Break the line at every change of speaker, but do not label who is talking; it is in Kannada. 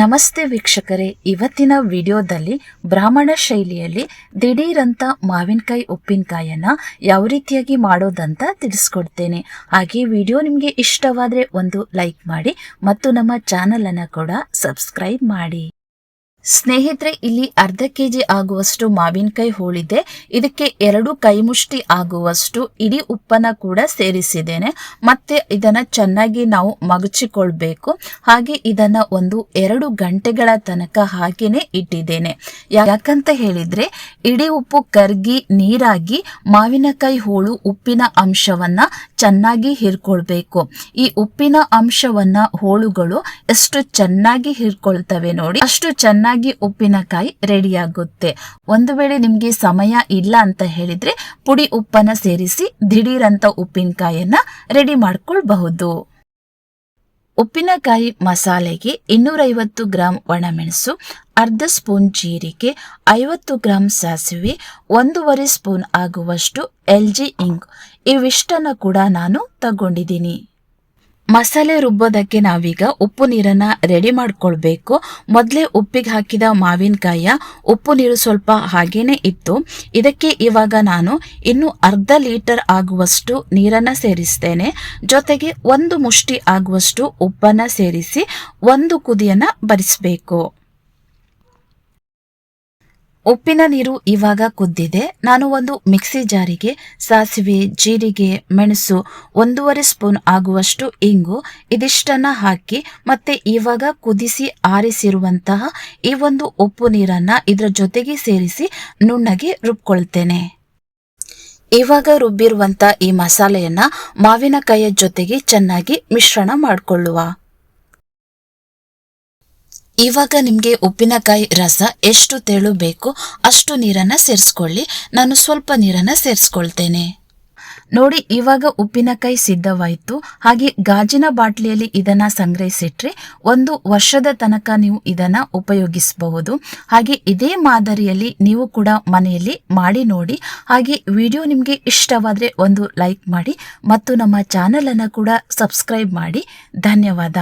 ನಮಸ್ತೆ ವೀಕ್ಷಕರೇ. ಇವತ್ತಿನ ವಿಡಿಯೋದಲ್ಲಿ ಬ್ರಾಹ್ಮಣ ಶೈಲಿಯಲ್ಲಿ ದಿಢೀರಂತ ಮಾವಿನಕಾಯಿ ಉಪ್ಪಿನಕಾಯನ್ನ ಯಾವ ರೀತಿಯಾಗಿ ಮಾಡೋದಂತ ತಿಳಿಸ್ಕೊಡ್ತೇನೆ. ಹಾಗೆ ವಿಡಿಯೋ ನಿಮಗೆ ಇಷ್ಟವಾದರೆ ಒಂದು ಲೈಕ್ ಮಾಡಿ ಮತ್ತು ನಮ್ಮ ಚಾನಲನ್ನು ಕೂಡ ಸಬ್ಸ್ಕ್ರೈಬ್ ಮಾಡಿ. ಸ್ನೇಹಿತರೆ, ಇಲ್ಲಿ ಅರ್ಧ ಕೆಜಿ ಆಗುವಷ್ಟು ಮಾವಿನಕಾಯಿ ಹೋಳಿದೆ. ಇದಕ್ಕೆ ಎರಡು ಕೈಮುಷ್ಟಿ ಆಗುವಷ್ಟು ಇಡೀ ಉಪ್ಪನ್ನ ಕೂಡ ಸೇರಿಸಿದ್ದೇನೆ. ಮತ್ತೆ ಇದನ್ನ ಚೆನ್ನಾಗಿ ನಾವು ಮಗಚಿಕೊಳ್ಬೇಕು. ಹಾಗೆ ಇದನ್ನ ಒಂದು ಎರಡು ಗಂಟೆಗಳ ತನಕ ಹಾಗೇನೆ ಇಟ್ಟಿದ್ದೇನೆ. ಯಾಕಂತ ಹೇಳಿದ್ರೆ, ಇಡೀ ಉಪ್ಪು ಕರ್ಗಿ ನೀರಾಗಿ ಮಾವಿನಕಾಯಿ ಹೋಳು ಉಪ್ಪಿನ ಅಂಶವನ್ನ ಚೆನ್ನಾಗಿ ಹಿರ್ಕೊಳ್ಬೇಕು. ಈ ಉಪ್ಪಿನ ಅಂಶವನ್ನ ಹೋಳುಗಳು ಎಷ್ಟು ಚೆನ್ನಾಗಿ ಹಿರ್ಕೊಳ್ತವೆ ನೋಡಿ. ಅಷ್ಟು ಚೆನ್ನಾಗಿ ಉಪ್ಪಿನಕಾಯಿ ರೆಡಿ ಆಗುತ್ತೆ ಒಂದು ವೇಳೆ ನಿಮಗೆ ಸಮಯ ಇಲ್ಲ ಅಂತ ಹೇಳಿದ್ರೆ ಪುಡಿ ಉಪ್ಪನ್ನ ಸೇರಿಸಿ ದಿಢೀರಂತ ಉಪ್ಪಿನಕಾಯಿಯನ್ನ ರೆಡಿ ಮಾಡ್ಕೊಳ್ಬಹುದು. ಉಪ್ಪಿನಕಾಯಿ ಮಸಾಲೆಗೆ ಇನ್ನೂರೈವತ್ತು ಗ್ರಾಂ ಒಣಮೆಣಸು, ಅರ್ಧ ಸ್ಪೂನ್ ಜೀರಿಗೆ, ಐವತ್ತು ಗ್ರಾಂ ಸಾಸಿವೆ, ಒಂದೂವರೆ ಸ್ಪೂನ್ ಆಗುವಷ್ಟು ಎಲ್ ಜಿ ಇಂಗ್ ಇವಿಷ್ಟನ್ನು ಕೂಡ ನಾನು ತಗೊಂಡಿದ್ದೀನಿ. ಮಸಾಲೆ ರುಬ್ಬೋದಕ್ಕೆ ನಾವೀಗ ಉಪ್ಪು ನೀರನ್ನ ರೆಡಿ ಮಾಡ್ಕೊಳ್ಬೇಕು. ಮೊದಲೇ ಉಪ್ಪಿಗೆ ಹಾಕಿದ ಮಾವಿನಕಾಯಿಯ ಉಪ್ಪು ನೀರು ಸ್ವಲ್ಪ ಹಾಗೇನೆ ಇತ್ತು. ಇದಕ್ಕೆ ಇವಾಗ ನಾನು ಇನ್ನು ಅರ್ಧ ಲೀಟರ್ ಆಗುವಷ್ಟು ನೀರನ್ನ ಸೇರಿಸ್ತೇನೆ. ಜೊತೆಗೆ ಒಂದು ಮುಷ್ಟಿ ಆಗುವಷ್ಟು ಉಪ್ಪನ್ನ ಸೇರಿಸಿ ಒಂದು ಕುದಿಯನ್ನ ಬರಿಸಬೇಕು. ಉಪ್ಪಿನ ನೀರು ಇವಾಗ ಕುದ್ದಿದೆ. ನಾನು ಒಂದು ಮಿಕ್ಸಿ ಜಾರಿಗೆ ಸಾಸಿವೆ, ಜೀರಿಗೆ, ಮೆಣಸು, ಒಂದೂವರೆ ಸ್ಪೂನ್ ಆಗುವಷ್ಟು ಇಂಗು, ಇದಿಷ್ಟನ್ನ ಹಾಕಿ ಮತ್ತೆ ಇವಾಗ ಕುದಿಸಿ ಆರಿಸಿರುವಂತಹ ಈ ಒಂದು ಉಪ್ಪು ನೀರನ್ನ ಇದರ ಜೊತೆಗೆ ಸೇರಿಸಿ ನುಣ್ಣಗೆ ರುಬ್ಕೊಳ್ತೇನೆ. ಇವಾಗ ರುಬ್ಬಿರುವಂತ ಈ ಮಸಾಲೆಯನ್ನು ಮಾವಿನಕಾಯಿಯ ಜೊತೆಗೆ ಚೆನ್ನಾಗಿ ಮಿಶ್ರಣ ಮಾಡಿಕೊಳ್ಳುವ. ಇವಾಗ ನಿಮಗೆ ಉಪ್ಪಿನಕಾಯಿ ರಸ ಎಷ್ಟು ತೆಳು ಬೇಕು ಅಷ್ಟು ನೀರನ್ನು ಸೇರಿಸ್ಕೊಳ್ಳಿ. ನಾನು ಸ್ವಲ್ಪ ನೀರನ್ನು ಸೇರಿಸ್ಕೊಳ್ತೇನೆ. ನೋಡಿ, ಇವಾಗ ಉಪ್ಪಿನಕಾಯಿ ಸಿದ್ಧವಾಯಿತು. ಹಾಗೆ ಗಾಜಿನ ಬಾಟ್ಲಿಯಲ್ಲಿ ಇದನ್ನ ಸಂಗ್ರಹಿಸಿಟ್ರೆ ಒಂದು ವರ್ಷದ ತನಕ ನೀವು ಇದನ್ನ ಉಪಯೋಗಿಸಬಹುದು. ಹಾಗೆ ಇದೇ ಮಾದರಿಯಲ್ಲಿ ನೀವು ಕೂಡ ಮನೆಯಲ್ಲಿ ಮಾಡಿ ನೋಡಿ. ಹಾಗೆ ವಿಡಿಯೋ ನಿಮಗೆ ಇಷ್ಟವಾದರೆ ಒಂದು ಲೈಕ್ ಮಾಡಿ ಮತ್ತು ನಮ್ಮ ಚಾನಲನ್ನು ಕೂಡ ಸಬ್ಸ್ಕ್ರೈಬ್ ಮಾಡಿ. ಧನ್ಯವಾದ.